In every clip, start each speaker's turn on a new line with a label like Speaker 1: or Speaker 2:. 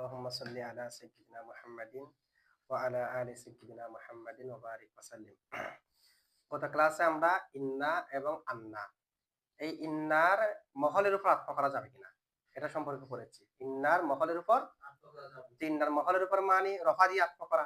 Speaker 1: اللهم صل على سيدنا محمد وعلى آل سيدنا محمد وبارك وسلم গত ক্লাসে আমরা ইন্না এবং আন্না এই ইন্নার মহলের উপর আত্মা করা যাবে কিনা এটা সম্পর্কে পড়েছি ইন্নার মহলের উপর ইন্নার মহলের উপর মানে রফা দিয়ে আত্মা করা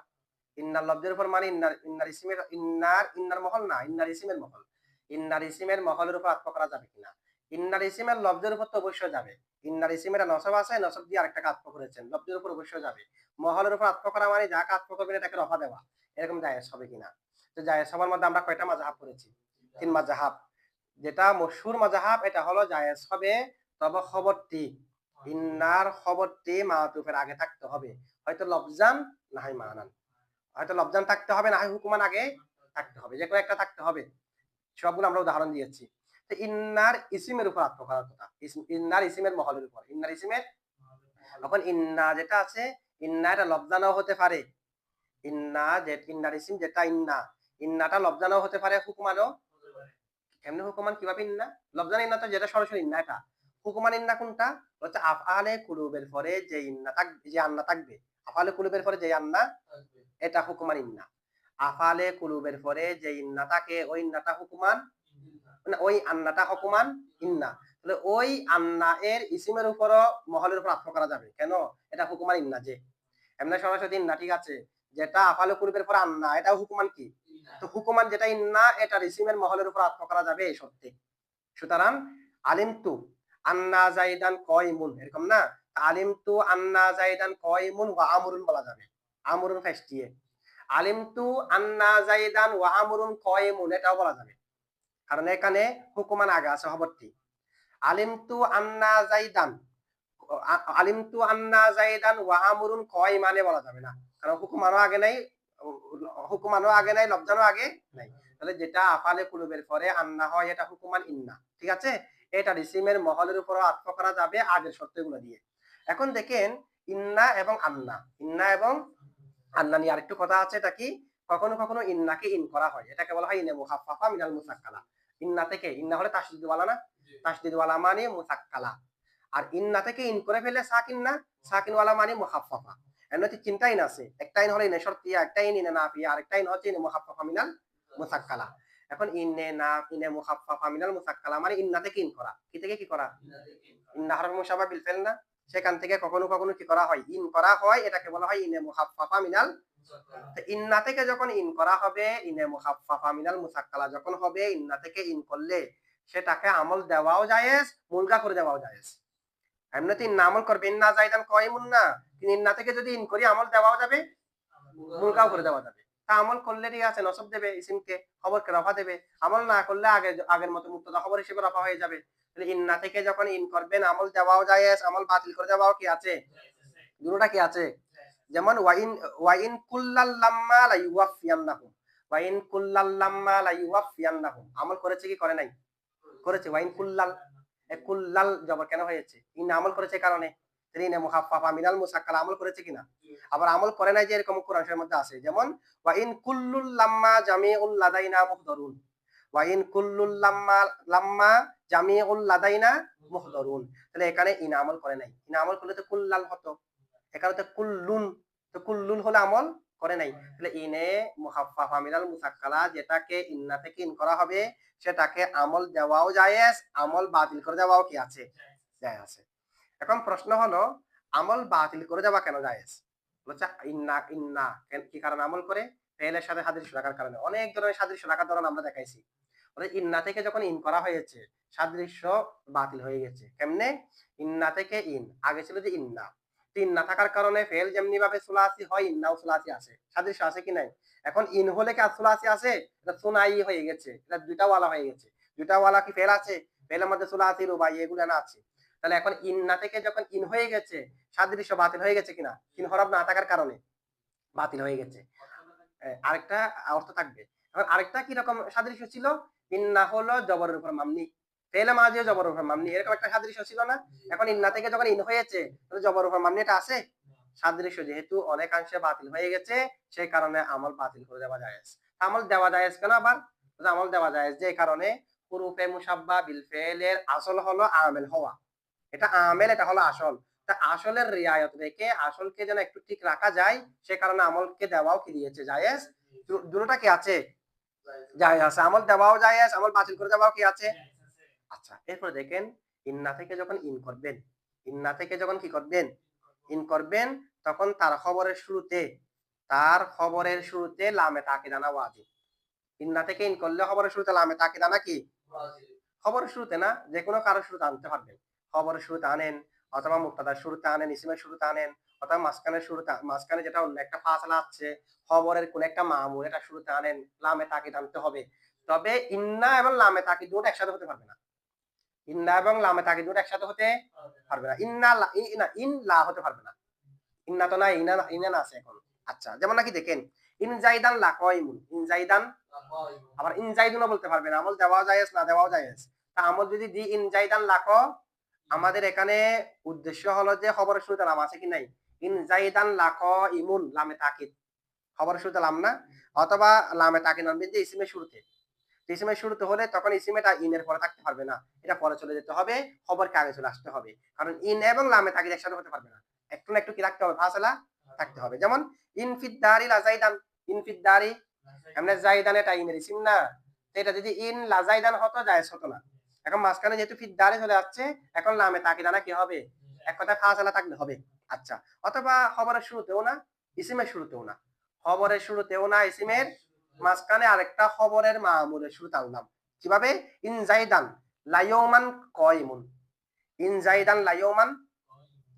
Speaker 1: ইন্নার লব্জের উপর মানে ইন্নার ইন্নার ইসিমের ইন্নার ইন্নার মহল না ইন্নার ইসিমের মহল ইন্নার ইসিমের মহলের উপর আত্মা করা যাবে কিনা ইন্নার ইসিমের লব্জের উপর তো অবশ্যই যাবে। ইন্নার ইসিমের নসব আছে, নসব দিয়ে আরেকটাকে আত্মা করেছেন। লব্জের উপর অবশ্যই যাবে। মহলের উপর আত্মা করা মানে যাকে আত্মা করবেন এটাকে রফা দেওয়া। এরকম জায়েজ হবে কিনা? তো জায়েজ হবার মধ্যে আমরা কয়টা মাজাহাব করেছি তিন মাজাহাব যেটা মশহুর মাজাহাব এটা হলো জায়েজ হবে তবে খবরটি। ইন্নার খবরটি মাতুফের আগে থাকতে হবে। হয়তো লবজান না হয় মানান। হয়তো লবজান থাকতে হবে না হয় হুকুমান আগে থাকতে হবে। যে কোনো একটা থাকতে হবে। সবগুলো আমরা উদাহরণ দিয়েছি। তো ইন্নার ইসিমের উপর আত্ম করার কথা ইন্নার ইসিমের মহলের উপর। ইন্নার ইসিমের এখন ইন্না যেটা আছে ইন্না এটা লবজানও হতে পারে। ইন্না যে ইন্নার ইসিম যেটা ইন্না ইন্নাটা লবজানও হতে পারে হুকুমানও। কেমনে হুকুমান? কীভাবে ইন্না? লবজান ইন্না তো যেটা সরাসরি ইন্না এটা। হুকুমান ইন্না কোনটা? হচ্ছে আফআলে কুলুবের পরে যে ইন্না থাকবে যে আন্না থাকবে। আফআলে কুলুবের পরে যে আন্না এটা হুকুমান ইন্না। আফালে কুলুবের পরে যে ইন্না থাকে ওই ইন্নাটা হুকুমান মানে ওই আন্নাটা হুকুমান ইন্না। তাহলে ওই আন্না এর ইসিমের উপর মহলের উপর আত্ম করা যাবে। কেন? এটা হুকুমান ইন্না যে। এমনি সরাসরি ইন্না ঠিক আছে? যেটা আফালে কুলুবের পর আন্না এটা হুকুমান কি? তো হুকুমান যেটা ইন্না এটা ইসিমের মহলের উপর আত্ম করা যাবে এই শর্তে সুতরাং আলিমতু আন্না জাইদান কয়মুন এরকম না? আলিমতু আন্না জাইদান কয়মুন ওয়া আমরুন বলা যাবে। আমরুন ফাইস্টিয়ে আলিমতু আন্না জাইদান ওয়া আমরুন কয়মুন এটাও বলা যাবে। কারণ এখানে হুকুমান আগে আছে খবরটি আলিমতু আন্না জাইদান আলিমতু আন্না জাইদান ওয়া আমরুন কয়মানে বলা যাবে না কারণ হুকুমানও আগে নাই হুকুমানও আগে নাই লবজানও আগে নাই তাহলে যেটা আফালে কুলুবের পরে আন্না হয় এটা হুকুমান ইন্না ঠিক আছে? এটা রিসিমের মহলের উপর আত্ম করা যাবে আগের শর্তগুলো দিয়ে এখন দেখেন ইন্না এবং আন্না ইন্না এবং আন্না নিয়ে আরেকটু কথা আছে এটা কি কখনো কখনো ইন্নাকে ইন করা হয় এটাকে বলা হয় ইনে মুখাফাফা মিনাল মুসাক্কালা ইন্না থেকে ইন্না হলে তাসদিদওয়ালা না? তাসদিদওয়ালা মানে মুসাক্কালা। আর ইন্না থেকে ইন করে ফেলে সাকিন না? সাকিনওয়ালা মানে মুখাফাফা এর মধ্যে তিনটা ইন আছে। একটা ইন হলো ইনে শর্তিয়া একটা ইন ইনে নাফিয়া আরেকটা ইন হচ্ছে ইনে মুখাফাফা মিনাল মুসাক্কালা। এখন ইনে না ইনে মুখাফাফা মিনাল মুসাক্কালা মানে ইন্না থেকে ইন করা। কি থেকে কি করা? ইন্না হরফ মুশাবা বিল ফেল না? সেখান থেকে কখনো কখনো কি করা হয়? ইন করা হয়, এটাকে বলা হয় ইনে মুখাফাফা মিনাল ইন্না থেকে যখন ইন করা হবে, ইনে মুখাফাফা মিনাল মুসাক্কালা যখন হবে, ইন্না থেকে ইন করলে সেটাকে আমল দেওয়াও জায়েজ মুলকা করে দেওয়াও জায়েজ। এমনিতে ইন্না আমল করবে, ইন্না জাইদান কয়মুন না। ইন্না থেকে যদি ইন করি, আমল দেওয়াও যাবে মুলকাও করে দেওয়া যাবে। তা আমল করলে ঠিক আছে, নসব দেবে, ইসিমকে খবরকে রফা দেবে। আমল না করলে আগে, আগের মতো মুক্তদা খবর হিসেবে রফা হয়ে যাবে। ইন্না থেকে যখন ইন করবেন, আমল দেওয়াও জায়েজ আমল বাতিল করে দেওয়াও কি আছে? দুটোটা কি আছে? যেমন ওয়াইন ওয়াইন কুল্লাল লাম্মা লা ওয়াইন কুল্লাল লাম্মা লা আমল করেছে কি করে নাই? করেছে। ওয়াইন কুল্লাল কুল্লাল কেন হয়েছে? ইন আমল করেছে কারণে? নে মিনাল মুসাক্কাল আমল করেছে কিনা? আবার আমল করে নাই যে এরকম কোরআন শরীফের মধ্যে আছে। যেমন, ওয়াইন কুল্লুল লাম্মা জামিউল লাদাইনা মুহদারুন। ওয়াইন কুল্লুল লাম্মা লাম্মা জামিউল লাদাইনা মুহদারুন। তাহলে এখানে করে নাই। করলে তো কুল্লাল হতো। এখানে তো কুল্লুন, তো হলে আমল করে নাই। তাহলে ইনে মুসাক্কালা, যেটাকে ইন্না থেকে ইন করা হবে, সেটাকে আমল দেওয়াও জায়েজ, আমল বাতিল করে দেওয়াও কি আছে? জায়েজ আছে। এখন প্রশ্ন হলো, আমল বাতিল করে দেওয়া কেন জায়েজ? বলছে ইন্না ইন্না কি কারণে আমল করে? ফেলের সাথে সাদৃশ্য রাখার কারণে। অনেক ধরনের সাদৃশ্য রাখার ধরন আমরা দেখাইছি। ইন্না থেকে যখন ইন করা হয়েছে, সাদৃশ্য বাতিল হয়ে গেছে। কেমনে? ইন্না থেকে ইন। আগে ছিল যে ইন্না। তিন না থাকার কারণে ফেল যেমনি ভাবে সুলাসি হয়, ইন্নাও সুলাসি আছে সাদৃশ্য আছে কি নাই? এখন ইন হলে কি সুলাসি আছে এটা সুনাই হয়ে গেছে। এটা দুইটা ওয়ালা হয়ে গেছে। দুইটা ওয়ালা কি ফেল আছে? ফেলের মধ্যে সুলাসি, রুবাই এগুলো না আছে। তাহলে এখন ইন না থেকে যখন ইন হয়ে গেছে, সাদৃশ্য বাতিল হয়ে গেছে কিনা? ইন হরফ না থাকার কারণে বাতিল হয়ে গেছে। আরেকটা অর্থ থাকবে। এখন আরেকটা কি রকম সাদৃশ্য ছিল? ইন্না হলো জবরের উপর মামনি। ফেলে মাঝে জবরের উপর মামনি এরকম একটা সাদৃশ্য ছিল না? এখন ইন্না থেকে যখন ইন হয়েছে তাহলে জবর উপর মামনি এটা আছে? সাদৃশ্য যেহেতু অনেকাংশে বাতিল হয়ে গেছে সেই কারণে আমল বাতিল করে দেওয়া যায়। আমল দেওয়া যায় কেন আবার? আমল দেওয়া যায় যে কারণে হুরুফে মুসাব্বা বিল ফেলের আসল হলো আমেল হওয়া। এটা আমেল এটা হলো আসল। তা আসলের রিয়ায়ত রেখে আসলকে যেন একটু ঠিক রাখা যায় সে কারণে আমলকে দেওয়াও কি দিয়েছে? জায়েজ? দুটোটা কি আছে? জায়েজ আছে আমল দেওয়াও জায়েজ আমল বাতিল করে দেওয়াও কি আছে? আচ্ছা এরপরে দেখেন ইন্না থেকে যখন ইন করবেন ইন্না থেকে যখন কি করবেন? ইন করবেন তখন তার খবরের শুরুতে তার খবরের শুরুতে লামে তাকে দানা ওয়াজিব। ইন্না থেকে ইন করলে খবরের শুরুতে লামে তাকে দানা কি খবরের শুরুতে না যে কোনো কারোর শুরুতে আনতে পারবেন। খবরের শুরুতে আনেন অথবা মুক্তাদার শুরুতে আনেন ইসিমের শুরুতে আনেন অথবা মাঝখানের শুরুতে, মাঝখানে যেটা অন্য একটা ফাসলা আছে, খবরের কোন একটা মামুল এটা শুরুতে আনেন, লামে তাকে আনতে হবে। তবে ইন্না এবং লামে তাকে দুটো একসাথে হতে পারবে না। ইন্না এবং লামে তাকে দুটো একসাথে হতে পারবে না। ইন্না ইনা ইন লা হতে পারবে না। ইন্না তো না ইনা ইনা না আছে এখন। আচ্ছা যেমন নাকি দেখেন, ইন জাইদান লা কয়মুন, ইন জাইদান আবার ইন জাইদুনও বলতে পারবেন আমল দেওয়াও জায়েজ, না দেওয়াও জায়েজ। তা আমল যদি দি ইন জাইদান লাক আমাদের এখানে উদ্দেশ্য হলো যে খবরের শুরুতে লাম আছে কি নাই? ইন জাইদান লাক ইমুন লামে তাকিদ। খবরের শুরুতে লাম না? অথবা লামে তাকিদ আনবেন যে ইসিমের শুরুতে। ইসিমের শুরুতে হলে তখন ইসিমেটা ইনের পরে থাকতে পারবে না। এটা পরে চলে যেতে হবে, খবরকে আগে চলে আসতে হবে। কারণ ইন এবং লামে তাকিদ একসাথে হতে পারবে না। একটু না একটু কি রাখতে হবে? ফাসলা থাকতে হবে। যেমন ইনফিদ্দারি লাজাইদান ইনফিদ্দারি এমনি জাইদান এটা ইনের ইসিম না। এটা যদি ইন লাজাইদান হতো, জায়েজ হতো না। এখন মাঝখানে যেহেতু ফিদ্দারে চলে যাচ্ছে এখন নামে তাকিদানা কি হবে? এক কথা ফাসালা থাকলে হবে। আচ্ছা অথবা খবরের শুরুতেও না ইসিমের শুরুতেও না। খবরের শুরুতেও না ইসিমের মাঝখানে আরেকটা খবরের মামুলের শুরুতে আনলাম। কীভাবে? ইন জাইদান লাইয়মান কয়মুন। ইন জাইদান লাইয়মান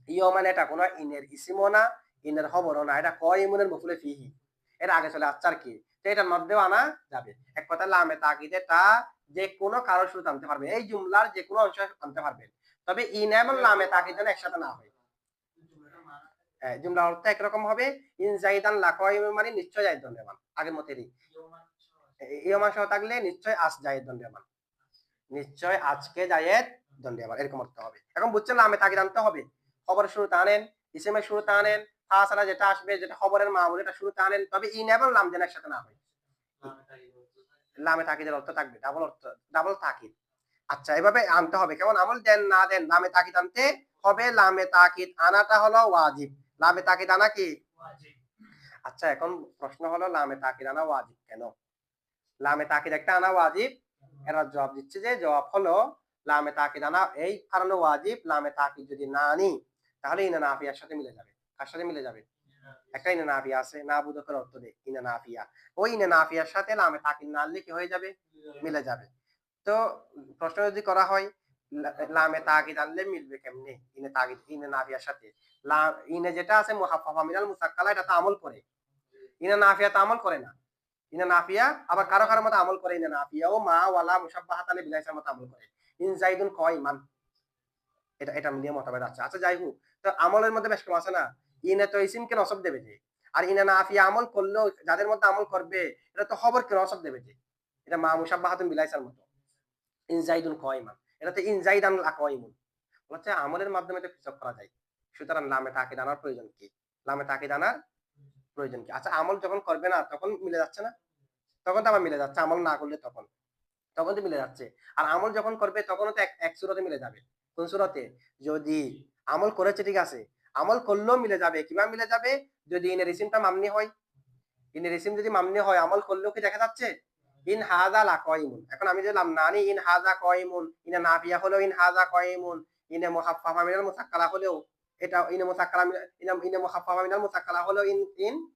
Speaker 1: ইয়মান এটা কোনো ইনের ইসিমও না, ইনের খবরও না, এটা কয়মুনের মফুলে ফিহি। এর আগে চলে আচ্ছার কি। তো এটার মধ্যেও আনা যাবে। এক কথা লামে তাকিদে তা যে কোনো কারও শুরুতে আনতে পারবে এই জুমলার যে কোনো অংশ আনতে পারবেন। তবে ইন লামে তাকিদ যেন একসাথে না হয়। হ্যাঁ, মানে আজকে জায়েদ এরকম অর্থ হবে। এখন আনতে হবে। খবরের শুরুতে আনেন ইসেমের শুরুতে আনেন তাছাড়া যেটা আসবে যেটা খবরের মামুল এটা শুরুতে আনেন তবে ইন এবং লাম যেন একসাথে না হয়। লামে তাকিদের অর্থ থাকবে ডাবল অর্থ ডাবল তাকিদ। আচ্ছা এভাবে আনতে হবে। কেমন? আমল দেন না দেন লামে তাকিদ আনতে হবে। লামে তাকিদ আনাটা হলো ওয়াজিব। লামে তাকিদ আনা কি? আচ্ছা এখন প্রশ্ন হলো লামে তাকিদ আনা ওয়াজিব কেন? লামে তাকিদ একটা আনা ওয়াজিব। এরা জবাব দিচ্ছে যে জবাব হলো লামে তাকিদ আনা এই কারণে ওয়াজিব। লামে তাকিদ যদি না আনি তাহলে ইনা নাফিয়ার সাথে মিলে যাবে। কার সাথে মিলে যাবে? একটা ইনা নাফিয়া আছে না বুধকের অর্থ দে ইনা নাফিয়া ওই ইনা নাফিয়ার সাথে লামে তাকিদ না আনলে কি হয়ে যাবে? মিলে যাবে। তো প্রশ্ন যদি করা হয় লামে তাকিদ আনলে মিলবে কেমনে? ইনে তাকিদ ইনে নাফিয়ার সাথে। লা- ইনে যেটা আছে মুহাফফা মিনাল মুসাক্কালা, এটা তো আমল করে। ইনে নাফিয়া তো আমল করে না। ইনে নাফিয়া আবার কারও কারও মতো আমল করে ইনে নাফিয়া ও মা ওয়ালা মুসাব্বাহাতানে বিলাইসার মতো আমল করে। ইন জাইদুন কয়মান। এটা এটা নিয়ে মতভেদ আছে। আচ্ছা যাই হোক। তো আমলের মধ্যে বেশ কম আছে না? নসব দেবে যে? আর আমল করলেও যাদের মধ্যে আমল করবে এটা তো নসব দেবে যে? এটা মা বিলাইসার মতো। কয়মান এটা তো ইন জাইদান আকয়মুন হচ্ছে আমলের মাধ্যমে তো করা যায়। সুতরাং লামে তাকে দানার প্রয়োজন কি? লামে তাকে দানার প্রয়োজন কি? আচ্ছা আমল যখন করবে না, তখন মিলে যাচ্ছে না? তখন তো আবার মিলে যাচ্ছে। আমল না করলে তখন? তখন তো মিলে যাচ্ছে। আর আমল যখন করবে, তখনও তো এক সুরতে মিলে যাবে। কোন সুরতে? যদি আমল করেছে, ঠিক আছে। আমল করলেও মিলে যাবে। কীভাবে মিলে যাবে? যদি ইনের রিসিমটা মামনি হয়। ইনের রিসিম যদি মামনি হয়, আমল করলেও কি দেখা যাচ্ছে? ইন হাজা লা কয়মুন। এখন আমি যে নানি, ইন হাজা কয়মুন। ইনে নাফিয়া হলেও ইন হাজা কয়মুন। ইনে মুহাফফাফা মিনাল মুসাক্কালা হলেও এটা ইনে মুসাক্কালা ইনে মুহাফফাফা মিনাল মুসাক্কালা হলেও ইন ইন,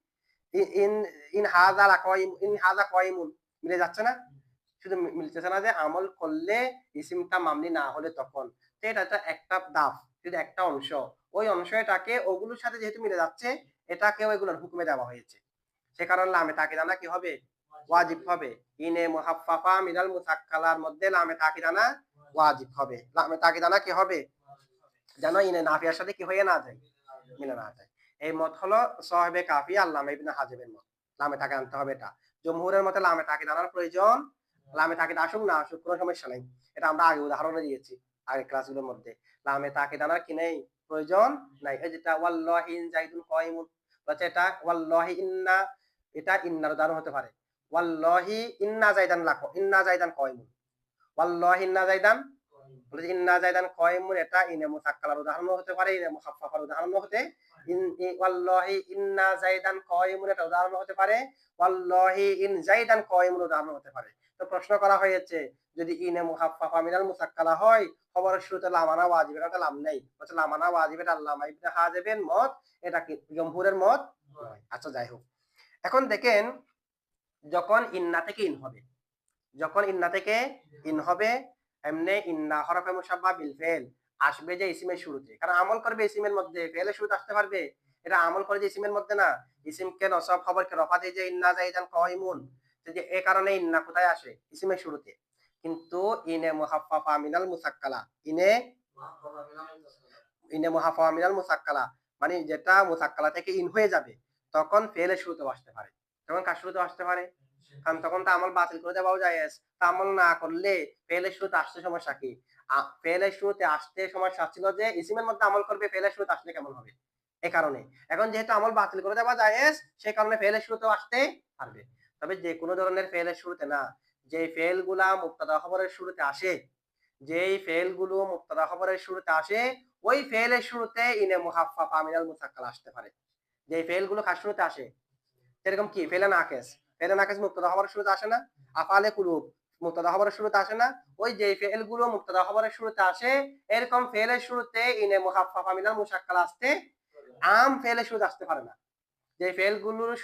Speaker 1: ইন- ইন হাজা লা কয়ম ইন হাজা কয়মুন। মিলে যাচ্ছে না? শুধু মিলতেছে না যে আমল করলে ইসিমটা মামলি না হলে তখন। তো এটা একটা দাফ যদি একটা অংশ। ওই অংশ এটাকে ওগুলোর সাথে যেহেতু মিলে যাচ্ছে এটাকে এগুলোর হুকুমে দেওয়া হয়েছে। সে কারণে লামে তাকে জানা কি হবে? ওয়াজিব হবে। ইনে মুহাফফাফা মিনাল মুসাক্কালার মধ্যে লামে তাকিদানা ওয়াজিব হবে। লামে তাকিদানা কি হবে? যেন ইনে নাফিয়ার সাথে কি হয়ে না যায়? মিলে না যায়। এই মত হলো সাহেবে কাফি আল্লামা ইবনে হাজিবের মত। লামে তাকে আনতে হবে এটা। জমহুরের মতে লামে তাকে জানার প্রয়োজন, লামে তাকে আসুক না আসুক কোনো সমস্যা নেই। এটা আমরা আগে উদাহরণে দিয়েছি আগে ক্লাসগুলোর মধ্যে। লামে তাকে জানার কি নেই? প্রয়োজন নাই। এই যেটা, ওয়াল্লাহি ইন জাইদুন বলছে এটা, ওয়াল্লাহি ইন্না এটা ইন্নার উদাহরণ হতে পারে। ওয়াল্লাহি ইন্না জাইদান লাখ, ইন্না জাইদান কয়মুন ওয়াল্লাহি ইন্না জাইদান ইন্না জাইদান কয়মুন এটা ইনে মুসাক্কালার উদাহরণ হতে পারে, ইনে মুখাফফার উদাহরণ হতে উদাহরণ হতে পারে। উদাহরণ হতে পারে। তো প্রশ্ন করা হয়েছে, যদি ইনে মুসাক্কালা হয়, খবরের শুরুতে লামানা লাম নেই। বলছে লামানা মত, এটা কি মত? আচ্ছা যাই হোক। এখন দেখেন, যখন ইন্না থেকে ইন হবে, যখন ইন্না থেকে ইন হবে, এমনি ইন্না হরফে মুসাব্বা বিল ফেল। আসবে যে ইসিমের শুরুতে। কারণ আমল করবে ইসিমের মধ্যে, ফেলের শুরুতে আসতে পারবে। এটা আমল করে যে ইসিমের মধ্যে না ইসিমকে নসব খবরকে রফা দিয়ে যে, ইন্না যাইদান কয়মুন তো যে এ কারণে ইন্না কোথায় আসে? ইসিমের শুরুতে। কিন্তু ইনে মুহাফফা মিনাল মুসাক্কালা। ইনে ইনে মুহাফফা মিনাল মুসাক্কালা। মানে যেটা মুসাক্কালা থেকে ইন হয়ে যাবে, তখন ফেলে শুরুতে আসতে পারে। তখন কার শুরুতে আসতে পারে? কারণ তখন তো আমল বাতিল করে দেওয়াও যায় তা আমল না করলে ফেলে শুরুতে আসতে সমস্যা কি? ফেলের শুরুতে আসতে সমস্যা ছিল যে ইসিমের মধ্যে আমল করবে ফেলের শুরুতে আসলে কেমন হবে? এ কারণে। এখন যেহেতু আমল বাতিল করে দেওয়া যায় সে কারণে ফেলের শুরুতেও আসতে পারবে। তবে যে কোনো ধরনের ফেলের শুরুতে না, যে ফেলগুলা মুক্তাদা খবরের শুরুতে আসে, যেই ফেলগুলো মুক্তাদা খবরের শুরুতে আসে, ওই ফেলের শুরুতে ইনে মুহাফফা ফামিনাল মুসাক্কাল আসতে পারে। যে ফেলগুলো কার শুরুতে আসে, সেরকম কি? ফেলে নাকেস। ফেলে নাকেস মুক্তাদা খবরের শুরুতে আসে না? আফালে কুলুব খবরের শুরুতে আসে না? ওই যে ফেলগুলো খবরের শুরুতে আসে, এরকম ফেলের শুরুতে ইনে আসতে, আম ফেলের শুরুতে আসতে পারে না। যে ফেলগুলোর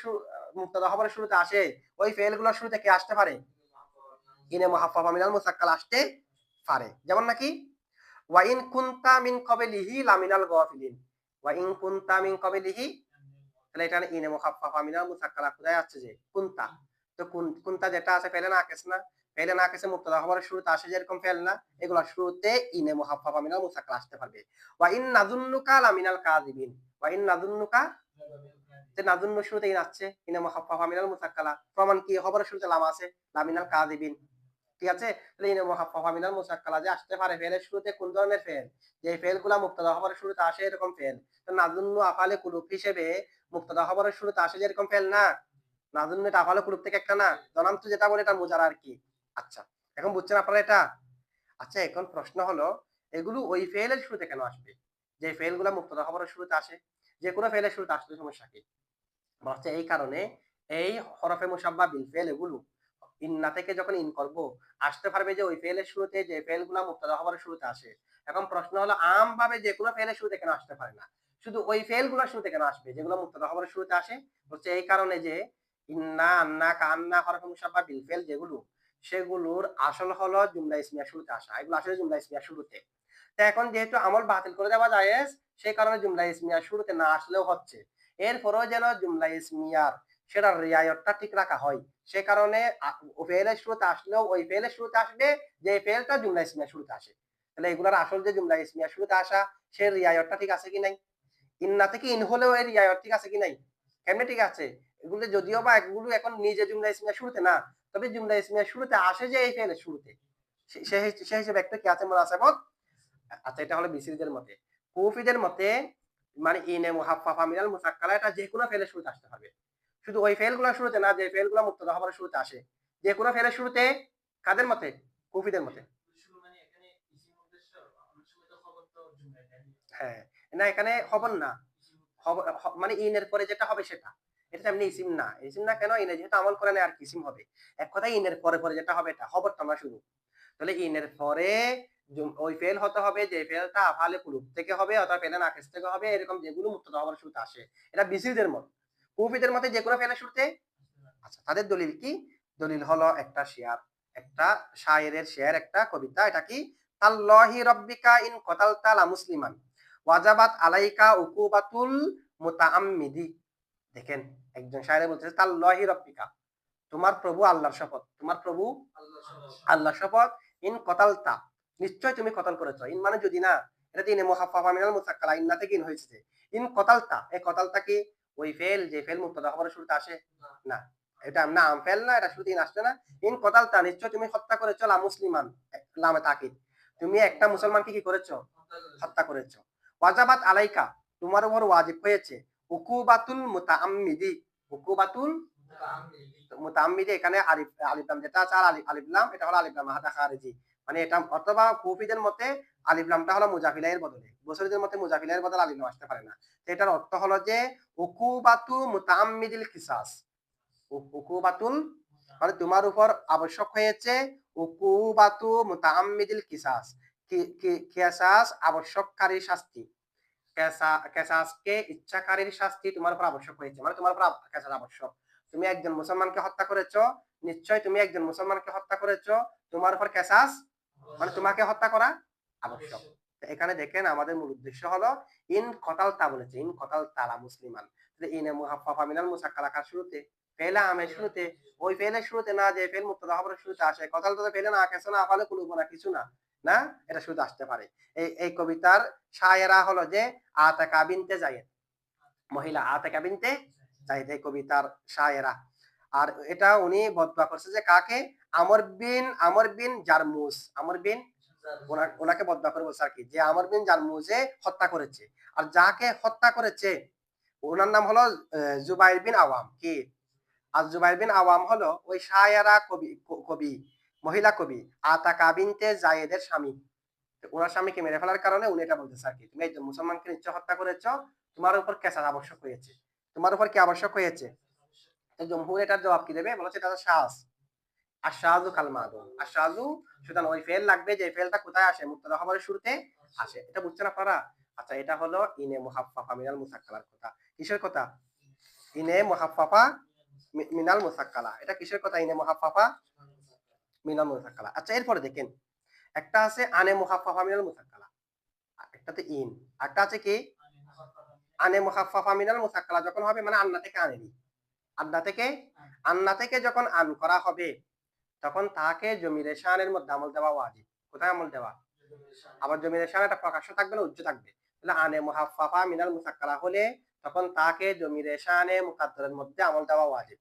Speaker 1: খবরের শুরুতে আসে, ওই ফেলগুলোর শুরুতে কি আসতে পারে? ইনে আসতে পারে। যেমন নাকি, ওয়া ইন কুনতা মিন ক্বাবলিহি লামিনাল গাফিলিন। ওয়া ইন কুনতা মিন ক্বাবলিহি, তাহলে এখানে ইনে মুহাফফা মিনাল মুসাক্কালা কোথায় আছে যে, কুনতা। তো কুন, কুনতা যেটা আছে ফেলে না কেস না? ফেলে না কেসে মুক্তাদা খবরের শুরুতে আসে যেরকম ফেল না, এগুলা শুরুতে ইনে মুহাফফা মিনাল মুসাক্কালা আসতে পারবে। ওয়া ইন নাযুন্নুকা লামিনাল কাযিবিন। ওয়া ইন নাযুন্নুকা যে নাজুন্ন শুরুতে ইন আসছে ইনে মিনাল মুসাক্কালা প্রমাণ কি? শুরুতে লাম আছে, লামিনাল কাযিবিন। ঠিক আছে? তাহলে ইনে মিনাল মুসাক্কালা যে আসতে পারে। ফেলের শুরুতে কোন ধরনের ফেল যে ফেলগুলা মুক্তাদা খবরের শুরুতে আসে এরকম ফেল তো নাজুন্ন আফালে হিসেবে মুক্তাদা খবরের শুরুতে আসে যেরকম ফেল না? নাজুন্ন এটা আফালে থেকে একটা না? জনান্ত যেটা বলে এটা মোজারা আর কি। আচ্ছা এখন বুঝছেন আপনারা এটা? আচ্ছা এখন প্রশ্ন হলো, এগুলো ওই ফেলের শুরুতে কেন আসবে? যে ফেলগুলা মুক্তাদা খবরের শুরুতে আসে, যে কোনো ফেলের শুরুতে আসলে সমস্যা কি? বলছে এই কারণে এই হরফে মুসাব্বা বিল ফেল এগুলো ইন্না থেকে যখন ইন করব, আসতে পারবে যে ওই ফেলের শুরুতে যে ফেলগুলা মুক্তাদা খবরের শুরুতে আসে। এখন প্রশ্ন হলো আম ভাবে যে কোনো ফেলের শুরুতে কেন আসতে পারে না? শুধু ওই ফেলগুলোর শুরুতে কেন আসবে? যেগুলো মুক্তাদা খবরের শুরুতে আসে, হচ্ছে এই কারণে যে ইন্না, আন্না কান্না হরফে মুসাব্বা বিল ফেল যেগুলো সেগুলোর আসল হলো জুমলা ইসমিয়া শুরুতে আসা, এগুলো আসলে জুমলা ইসমিয়া শুরুতে। তো এখন যেহেতু আমল বাতিল করে দেওয়া যায় সেই কারণে জুমলা ইসমিয়া শুরুতে না আসলেও হচ্ছে। এরপরেও যেন জুমলা ইসমিয়ার সেটার রিয়ায়তটা ঠিক রাখা হয়, সে কারণে ফেলের শুরুতে আসলেও ওই ফেলের শুরুতে আসবে, যে ফেলটা জুমলা ইসমিয়া শুরুতে আসে। তাহলে এগুলার আসল যে জুমলা ইসমিয়া শুরুতে আসা, সে রিয়ায়তটা ঠিক আছে কি নাই? ইন্না থেকে ইন হলেও এর রিয়ায়ত ঠিক আছে কি নাই? কেমনে ঠিক আছে? এগুলো যদিও বা এগুলো এখন নিজে জুমলা ইসমিয়া শুরুতে না তবে জুমলা ইসমিয়া শুরুতে আসে যে এই ফেলের শুরুতে। সে- হিসেবে একটা কি আছে মোনাসাবত আচ্ছা এটা হলো বিসিরিদের মতে। কুফিদের মতে মানে ইনে মুহাফফা মিনাল মুসাক্কালা, এটা যে কোনো ফেলের শুরুতে আসতে পারবে। শুধু ওই ফেলগুলো শুরুতে না, যে ফেলগুলো মুক্তদা হবার শুরুতে আসে। যে কোনো ফেলের শুরুতে কাদের মতে? কুফিদের মতে। হ্যাঁ না, এখানে খবর না। মানে ইনের পরে যেটা হবে সেটা। এটা ইসিম না। ইসিম না কেন? ইনে যেহেতু আমল করে আর কি ইসিম হবে? এক ইনের পরে পরে যেটা হবে এটা। শুরু তাহলে ইনের পরে ওই ফেল হতে হবে, যে ফেলটা আফালে থেকে হবে, অথবা থেকে হবে, এরকম যেগুলো মুক্ত হবার শুরুতে আসে। এটা বিসিদের মত। কুফিদের মতে যে কোনো ফেলের শুরুতে? আচ্ছা তাদের দলিল কি? দলিল হলো একটা শেয়ার। একটা শায়েরের শেয়ার, একটা কবিতা। এটা কি? তাল্লাহি রব্বিকা ইন কতালতা লা মুসলিমান। ওয়াজাবাত আলাইকা উকুবাতুল মুতাআম্মিদি। দেখেন, একজন শায়ের বলতেছে, তাল্লাহি রব্বিকা, তোমার প্রভু আল্লাহর শপথ, তোমার প্রভু আল্লাহর শপথ, ইন কতালতা, নিশ্চয় তুমি কতল করেছ। ইন মানে যদি না, এটা ইন্না থেকে ইন হয়েছে ইন কতালতা, এই কতালতা কি ওই ফেল, যে ফেল শুরুতে আসে? না, এটা না ফেল না, এটা ইন না। ইন কতালতা, নিশ্চয় তুমি হত্যা করেছ, লা মুসলিমান লামে তাকিদ। তুমি একটা মুসলমানকে কি করেছ? হত্যা করেছ। ওয়াজাবাত আলাইকা, তোমার উপর ওয়াজিব হয়েছে। উকুবাতুল মুতাআম্মিদি উকুবাতুল মুতাআম্মিদি এখানে আলিফ আলিফলাম যেটা আছে আলিফ আলিফলাম এটা হলো আলিফলাম হাদা খারিজি মানে এটা অথবা কুফিদের মতে আলিফলামটা হলো মুজাফিলাইয়ের বদলে বসরিদের মতে মুজাফিলাইয়ের বদলে আলিফলাম আসতে পারে না তো এটার অর্থ হলো যে উকুবাতু মুতাআম্মিদিল কিসাস উকুবাতুল মানে তোমার উপর আবশ্যক হয়েছে উকুবাতু মুতাআম্মিদিল কিসাস কি- কি- কিসাস আবশ্যককারী শাস্তি। ইচ্ছাকারীর শাস্তি তোমার উপর আবশ্যক হয়েছে মানে তোমার উপর আবশ্যক তুমি একজন মুসলমানকে হত্যা করেছ নিশ্চয় তুমি একজন মুসলমানকে হত্যা করেছ তোমার উপর কেসাস মানে তোমাকে হত্যা করা আবশ্যক এখানে দেখেন আমাদের মূল উদ্দেশ্য হলো, ইন কতাল তা বলেছে, ইন কতাল তালা মুসলিমান। ইনে মুসাক্কালাকার শুরুতে, ফেলা আমের শুরুতে, ওই ফেলের শুরুতে না যে ফেল মুক্ত শুরুতে আসে। কতাল তো ফেলে না কেসো না না, কিছু না। না? এটা শুরুতে আসতে পারে। এই এই কবিতার শায়েরা হলো যে আতাকা বিনতে জায়েদ। মহিলা আতাকা বিনতে জায়েদ, এই কবিতার শায়েরা আর এটা উনি বদবা করছে যে কাকে? আমর বিন আমর বিন জারমুস। আমর বিন? ওনাকে বদবা করে বলছে আর কি, যে আমর বিন জারমুজে হত্যা করেছে। আর যাকে হত্যা করেছে, ওনার নাম হলো জুবাইর বিন আওয়াম। কি? আর জুবাইর বিন আওয়াম হলো ওই শায়ারা কবি কবি। মহিলা কবি আতাকা বিনতে জায়েদের স্বামী। ওনার স্বামীকে মেরে ফেলার কারণে উনি এটা বলতেছে আর কি, তুমি একজন মুসলমানকে নিশ্চয় হত্যা করেছ, তোমার উপর কেসার আবশ্যক হয়েছে। তোমার উপর কি আবশ্যক হয়েছে? জমহুর এটার জবাব কি দেবে? বলেছে, এটা আর আর সুতরাং ওই ফেল লাগবে, যে ফেলটা কোথায় আসে? মুক্তদা খবরের শুরুতে আসে। এটা বুঝছেন আপনারা? আচ্ছা এটা হলো ইনে মুহাফফাফা মিনাল মুসাক্কালার কথা। কিসের কথা? ইনে মুহাফফাফা মি- মিনাল মুসাক্কালা। এটা কিসের কথা ইনে মুহাফফাফা? মিনাল মুসাক্কালা। আচ্ছা এরপরে দেখেন, একটা আছে আনে মুহাফফাফা মিনাল মুসাক্কালা একটাতে ইন একটা আছে কি? আনে মুহাফফাফা মিনাল মুসাক্কালা, যখন হবে মানে আন্না থেকে আনেনি। আন্না থেকে? আন্না থেকে যখন আন করা হবে, তখন তাকে জমির শানের মধ্যে আমল দেওয়া ওয়াজিব। কোথায় আমল দেওয়া? আবার জমির শান এটা প্রকাশ্য থাকবে না উজ্জ্ব থাকবে। তাহলে আনে মুহাফফাফা মিনাল মুসাক্কালা হলে তখন তাকে জমির শানে মুকাদ্দরের মধ্যে আমল দেওয়া ওয়াজিব।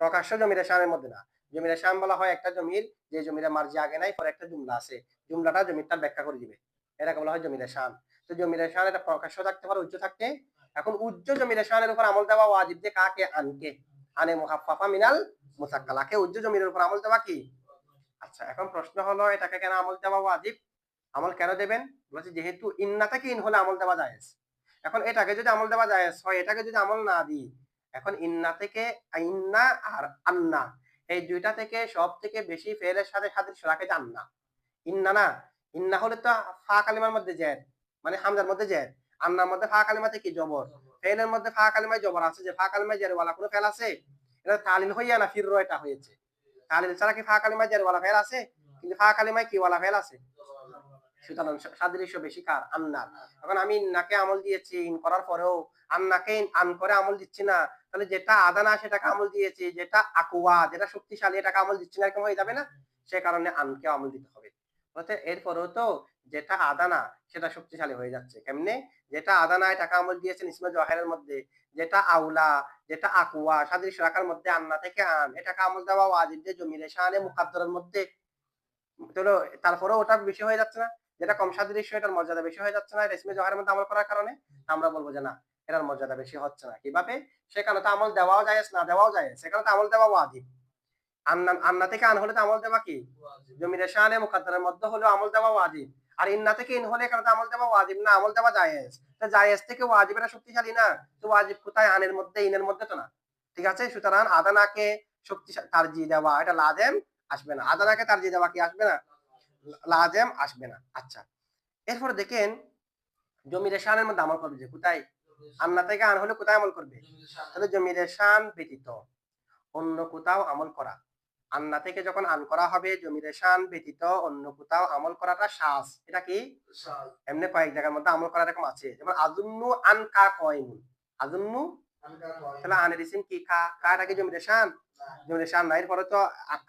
Speaker 1: প্রকাশ্য জমির শানের মধ্যে না জমির শান বলা হয় একটা জমির, যে জমির মার্জি আগে নাই, পরে একটা জুমলা আছে। জুমলাটা জমিরটা ব্যাখ্যা করে দিবে। এটাকে বলা হয় জমির শান তো জমির শান এটা প্রকাশ্য থাকতে পারে উজ্জ্ব থাকতে। এখন উজ্জ্ব জমির শানের উপর আমল দেওয়া ওয়াজিব যে কাকে আনকে? আনে মুহাফফাফা মিনাল মুসাক্কালাকে উজ্জ্ব জমির উপর আমল দেওয়া কি? আচ্ছা এখন প্রশ্ন হলো, এটাকে কেন আমল দেওয়া ওয়াজিব? আমল কেন দেবেন? বলছে, যেহেতু ইন্না থেকে ইন হলে আমল দেওয়া জায়েজ। এখন এটাকে যদি আমল দেওয়া জায়েজ হয়, এটাকে যদি আমল না দিই, এখন ইন্না থেকে ইন্না আর আন্না। এই দুইটা থেকে সব থেকে বেশি ফেলের সাথে সাথে রাখে যে আন্না ইন্না না, ইন্না হলে তো ফা কালিমার মধ্যে জেদ মানে হামজার মধ্যে জেদ আন্নার মধ্যে ফা কালিমাতে কি জবর? ফেলের মধ্যে ফা কালিমায় জবর আছে যে ফা কালিমায় জের ওয়ালা কোনো ফেল আছে? এটা তালিল হইয়া না ফির এটা হয়েছে? তালিল ছাড়া কি ফা কালিমায় জের ওয়ালা ফেল আছে? কিন্তু ফা কালিমায় কি ওয়ালা ফেল আছে? সুতরাং সাদৃশ্য বেশি কার? আন্নার। এখন আমি ইন্নাকে আমল দিয়েছি, ইন করার পরেও আন্নাকে আন করে আমল দিচ্ছি না। তাহলে যেটা আদানা সেটাকে আমল দিয়েছি, যেটা আকুয়া, যেটা শক্তিশালী এটাকে আমল দিচ্ছি না, এরকম হয়ে যাবে না? সে কারণে আনকে আমল দিতে হবে। বলতে এরপরেও তো যেটা আদানা সেটা শক্তিশালী হয়ে যাচ্ছে। কেমনে? যেটা আদানা এটাকে আমল দিয়েছেন ইসমা জহেরের মধ্যে, যেটা আউলা, যেটা আকুয়া, সাদৃশ্য রাখার মধ্যে আন্না থেকে আন এটাকে আমল দেওয়া ওয়াজিব যে জমিরে শানে মুকাদ্দরের মধ্যে। তো তারপরে ওটা বেশি হয়ে যাচ্ছে না? যেটা কম সাদৃশ্য, এটার মর্যাদা বেশি হয়ে যাচ্ছে না রেশমি জহের মধ্যে আমল করার কারণে? আমরা বলব যে না এটার মর্যাদা বেশি হচ্ছে না। কীভাবে? সেখানে তো আমল দেওয়াও যায় না দেওয়াও যায় সেখানে তো আমল দেওয়া ওয়াজিব। আন্না থেকে আন হলে তো আমল দেওয়া কি? জমির শানে মুকাদ্দারের মধ্যে হলে আমল দেওয়া ওয়াজিব। আর ইন্না থেকে ইন হলে এখানে তো আমল দেওয়া ওয়াজিব না আমল দেওয়া জায়েজ। তো জায়েজ থেকে ওয়াজিব এটা শক্তিশালী না? তো ওয়াজিব কোথায়? আনের মধ্যে ইনের মধ্যে তো না। ঠিক আছে? সুতরাং আদানাকে শক্তিশালী তারজি দেওয়া এটা লাজেম আসবে না। আদানাকে তারজি দেওয়া কি আসবে না? লাজেম আসবে না। আচ্ছা। এরপর দেখেন জমির শানের মধ্যে আমল করবে যে কোথায়? আন্না থেকে আন হলে কোথায় আমল করবে? তাহলে জমির শান ব্যতীত। অন্য কোথাও আমল করা। আন্না থেকে যখন আন করা হবে জমির শান ব্যতীত অন্য কোথাও আমল করাটা শ্বাস এটা কি? এমনি কয়েক জায়গার মধ্যে আমল করা এরকম আছে। যেমন আজুন্নু আন কা কয়মুন আজুন্নু তাহলে আনের ইসিম কি? কা। কাটা কি জমির শান? জমির শান নাই। পরে তো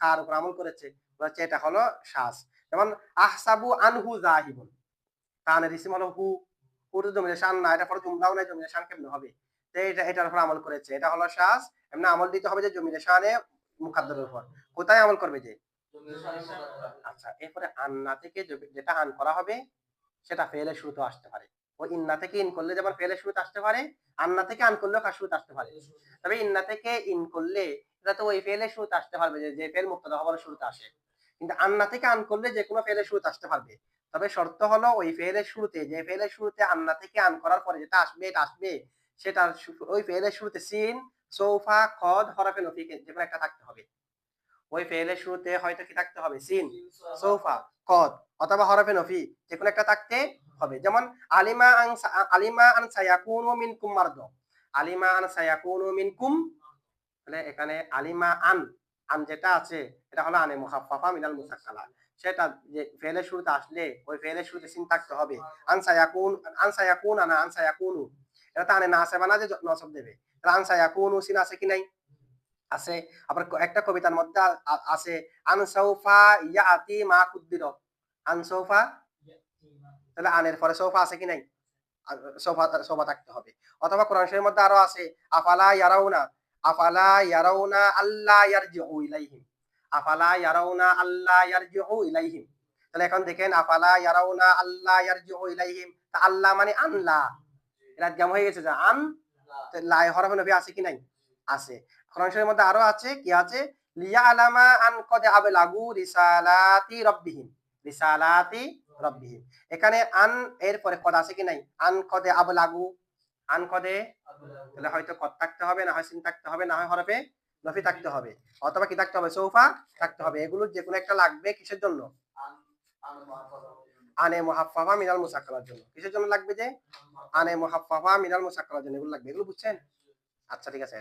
Speaker 1: কার উপর আমল করেছে। এটা হলো শ্বাস যেমন আহসাবু আনহু জাহিবুন। কানের ইসিম হলো হু। হু তো জমির শান না এটা পরে জুমলাও নাই জমির শান কেমনে হবে? তো এটা এটার উপর আমল করেছে। এটা হলো শ্বাস এমনি আমল দিতে হবে যে জমির শানে মুখাদ্দরের উপর। কোথায় আমল করবে যে? আচ্ছা এরপরে আন্না থেকে যেটা আন করা হবে সেটা ফেলের শুরুতে আসতে পারে। ও ইন্না থেকে ইন করলে যেমন ফেলের শুরুতে আসতে পারে আন্না থেকে আন করলেও কার শুরুতে আসতে পারে। তবে ইন্না থেকে ইন করলে এটা তো ওই ফেলের শুরুতে আসতে পারবে যে ফেল মুক্তদা হবার শুরুতে আসে। কিন্তু আন্না থেকে আন করলে যে কোনো ফেলের শুরুতে আসতে পারবে। তবে শর্ত হলো ওই ফেলের শুরুতে, যে ফেলের শুরুতে আন্না থেকে আন করার পরে যেটা আসবে, এটা আসবে, সেটার ওই ফেলের শুরুতে সিন, সৌফা, খদ, হরফে নফি যে কোনো একটা থাকতে হবে। ওই ফেলের শুরুতে হয়তো কি থাকতে হবে? সিন, সৌফা, খদ, অথবা হরফে নফি, যে কোনো একটা থাকতে হবে। যেমন, আলিমা আন আলিমা আন সায়াকুনু মিনকুম মারদ। আলিমা আন সায়াকুনু মিনকুম, তাহলে এখানে আলিমা আন আন যেটা আছে, এটা হলো আনে মুখাফফাফা মিনাল মুসাক্কালা। সেটা যে ফেলের শুরুতে আসলে ওই ফেলের শুরুতে সিন থাকতে হবে। আন সায়াকুন আন সায়াকুন আনা আন সায়াকুনু এটা তো আনে না আসে না যে নসব দেবে। তাহলে আন সায়াকুনু সিন আছে কি নাই? আছে। আবার একটা কবিতার মধ্যে আছে আনসৌফা ইয়াতি মা কুদ্দির। আনসৌফা তাহলে আনের পরে সৌফা আছে কি নাই? সোফা সোফা থাকতে হবে। অথবা কোরআন শরীফের মধ্যে আরও আছে, আফালা ইয়ারাউনা? তাহলে এখন দেখেন, আফালা ইয়ারাউনা আল্লাহ ইয়ারজিউ ইলাইহিম। তা আল্লাহ মানে যেমন হয়ে গেছে? যে আন। লাই হরফে নবী আছে কি নাই? আছে। মধ্যে আরও আছে, কি আছে? লিয়া আলামা আন কদ আবলাগু রিসালাতি রব্বিহিম। রিসালাতি রব্বিহিম। এখানে আন এর পরে কদ আছে কি নাই? আন কদে আবলাগু আন কদে? তাহলে হয়তো কদ থাকতে হবে, না হয় সিন থাকতে হবে, না হয় হরফে নফি থাকতে হবে, অথবা কি থাকতে হবে? সৌফা থাকতে হবে। এগুলো যে কোনো একটা লাগবে কিসের জন্য? আনে মুহাফফাফা মিনাল মুসাক্কালার জন্য। কিসের জন্য লাগবে যে? আনে মুহাফফাফা মিনাল মুসাক্কালার জন্য। এগুলো লাগবে। এগুলো বুঝছেন? আচ্ছা ঠিক আছে